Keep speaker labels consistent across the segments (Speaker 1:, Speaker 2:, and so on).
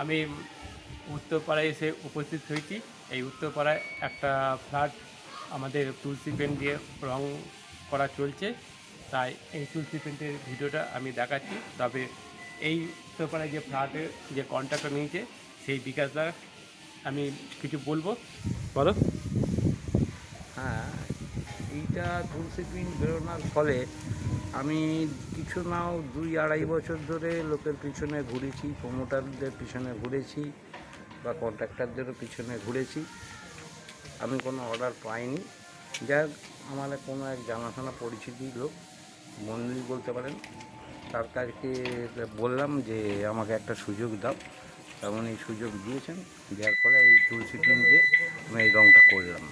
Speaker 1: আমি উত্তরপাড়ায় এসে উপস্থিত হয়েছি। এই উত্তরপাড়ায় একটা ফ্ল্যাট আমাদের তুলসী পেন দিয়ে রং করা চলছে। তাই এই তুলসী পেন্টের ভিডিওটা আমি দেখাচ্ছি। তবে এই উত্তরপাড়ায় যে ফ্ল্যাটের যে কন্ট্রাক্টটা নিয়েছে সেই বিকাশদা, আমি কিছু বলব? বলো।
Speaker 2: হ্যাঁ এইটা তুলসী পিন বেরোনোর ফলে আমি কিছু নাও, দুই আড়াই বছর ধরে লোকের পিছনে ঘুরেছি প্রমোটারদের পিছনে ঘুরেছি বা কন্ট্রাক্টরদেরও পিছনে ঘুরেছি। আমি কোনো অর্ডার পাইনি। যাক আমার কোনো এক জানাশোনা পরিচিতি লোক মন্দির বলতে পারেন, তার কাছে বললাম যে আমাকে একটা সুযোগ দাও। তেমন এই সুযোগ দিয়েছেন, দেওয়ার ফলে এই তুলসী পিন দিয়ে আমি এই রঙটা করলাম।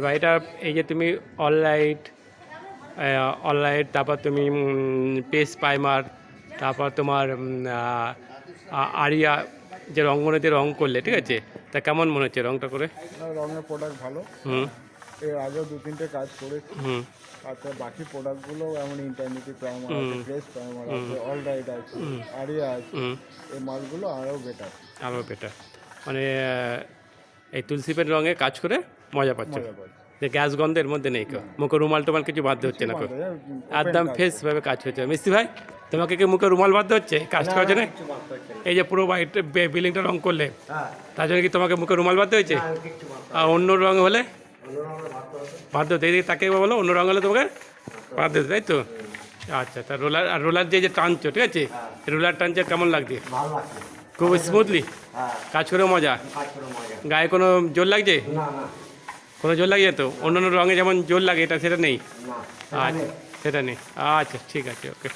Speaker 1: এই বাড়িটা এই যে তুমি অনলাইট অনলাইট তারপর তুমি পেস প্রাইমার তারপর তোমার আরিয়া যে রঙ্গনেতে রং করলে ঠিক আছে? তা কেমন মনে হচ্ছে রংটা করে?
Speaker 3: রঙের প্রোডাক্ট ভালো।
Speaker 1: হুম।
Speaker 3: এর আগেও দু তিনটে কাজ করেছি।
Speaker 1: হুম।
Speaker 3: তারপর বাকি প্রোডাক্টগুলো এমন ইন্টারনেটি প্রাইমার আছে ফ্রেশ প্রাইমার আছে অল রাইট আছে আরিয়া আছে এই মালগুলো আরও বেটার
Speaker 1: আরও বেটার মানে এই তুলসী পেন রঙে কাজ করে মজা পাচ্ছ। যে গ্যাস গন্ধের মধ্যে নেই কেউ। মুখে রুমাল টুমাল কিছু বাঁধতে হচ্ছে না কেউ। একদম ফ্রেশভাবে কাজ হচ্ছে মিস্ত্রি ভাই তোমাকে কি মুখে রুমাল বাঁধতে হচ্ছে? কাজ করার জন্য এই যে পুরো বাড়িটা বিল্ডিংটা রং করলে তার জন্য কি তোমাকে মুখে রুমাল বাঁধতে হয়েছে? আর অন্য রং হলে? বাধ্য হতে এদিকে তাকে বলো অন্য রং হলে তোমাকে বাধ্য হতে তাই তো? আচ্ছা তা রোলার আর রোলার যে যে টানছো ঠিক আছে? রোলার টানছে কেমন লাগছে?
Speaker 4: ভালো লাগছে।
Speaker 1: খুব স্মুথলি
Speaker 4: হ্যাঁ।
Speaker 1: কাজ করে মজা। গায়ে কোনো জোর লাগছে? কোনো জোর লাগছে তো? অন্য অন্য রঙে যেমন জোর লাগে এটা সেটা নেই? আচ্ছা সেটা নেই। আচ্ছা ঠিক আছে ওকে